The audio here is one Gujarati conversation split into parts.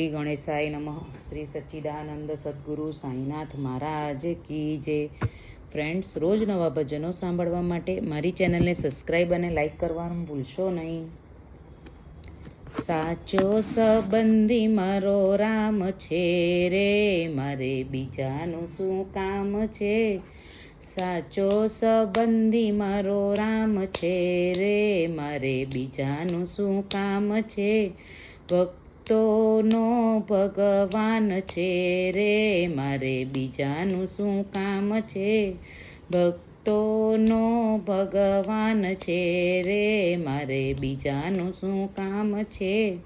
શ્રી ગણેશાય નમઃ. શ્રી સચ્ચિદાનંદ સદગુરુ સાંઈનાથ મહારાજ કી જે ફ્રેન્ડ્સ, રોજ નવા ભજનો સાંભળવા માટે મારી ચેનલને સબસ્ક્રાઈબ અને લાઈક કરવાનું ભૂલશો નહીં. સાચો સંબંધી મારો રામ છે રે, મારે બીજાનું શું કામ છે? સાચો સંબંધી મારો રામ છે રે, મારે બીજાનું શું કામ છે? ભક્તોનો ભગવાન છે રે, મારે બીજાનું શું કામ છે? ભક્તોનો ભગવાન છે રે, મારે બીજાનું શું કામ છે?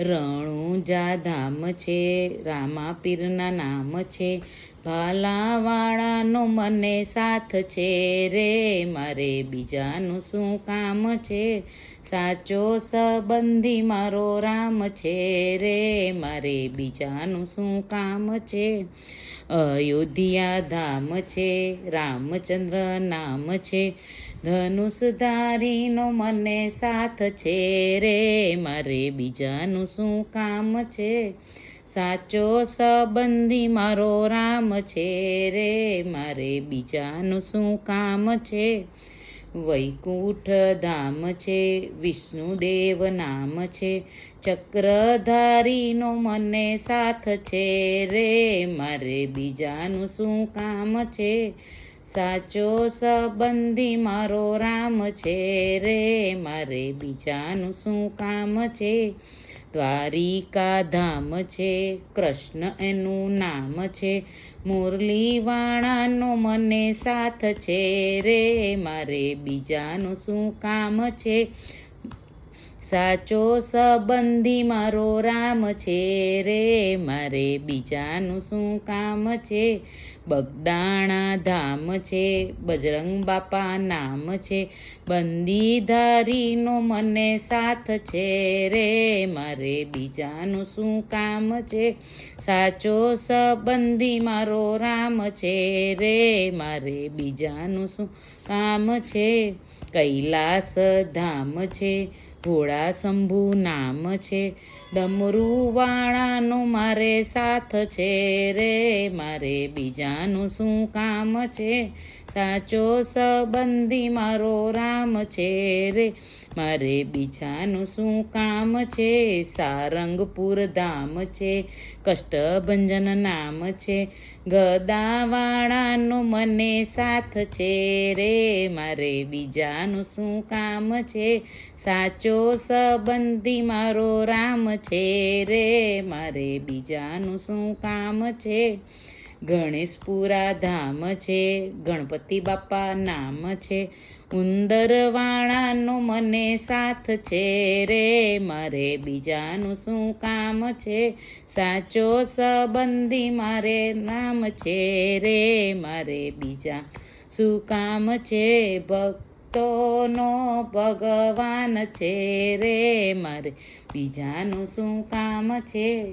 રણુજા ધામ છે રામાપીરના નામ છે, ભાલાવાળાનો મને સાથ છે રે, મારે બીજાનું શું કામ છે? સાચો સંબંધી મારો રામ છે રે, મારે બીજાનું શું કામ છે? અયોધ્યા ધામ છે, રામચંદ્ર નામ છે ધનુષધારીનો મને સાથ છે રે, મારે બીજાનું શું કામ છે? સાચો સંબંધી મારો રામ છે રે, મારે બીજાનું શું કામ છે? વૈકુંઠ ધામ છે, વિષ્ણુદેવ નામ છે, ચક્રધારીનો મને સાથ છે રે, મારે બીજાનું શું કામ છે? સાચો સંબંધી મારો રામ છે રે, મારે બીજાનું શું કામ છે? દ્વારિકા ધામ છે, કૃષ્ણ એનું નામ છે, મુરલીવાણાનો મને સાથ છે રે, મારે બીજાનું શું કામ છે? સાચો સંબંધી મારો રામ છે રે, મારે બીજાનું શું કામ છે? બગદાણા ધામ છે, બજરંગ બાપા નામ છે, બંદીધારીનો મને સાથ છે રે, મારે બીજાનું શું કામ છે? સાચો સંબંધી મારો રામ છે રે, મારે બીજાનું શું કામ છે? કૈલાસ ધામ છે ભોળા શંભુ નામ છે. ડમરૂવાળાનો મારે સાથ છે રે મારે બીજાનું શું કામ છે? સાચો સંબંધી મારો રામ છે રે. મારે બીજાનું શું કામ છે? સારંગપુર ધામ છે, કષ્ટભંજન નામ છે. ગદાવાળાનો મને સાથ છે રે. મારે બીજાનું શું કામ છે? સાચો સંબંધી મારો રામ છે રે. મારે બીજાનું શું કામ છે? ગણેશપુરા ધામ છે, ગણપતિ બાપા નામ છે ઉંદરવાળાનો મને સાથ છે રે, મારે બીજાનું શું કામ છે? સાચો સંબંધી મારે નામ છે રે, મારે બીજા શું કામ છે? ભક્તોનો ભગવાન છે રે, મારે બીજાનું શું કામ છે?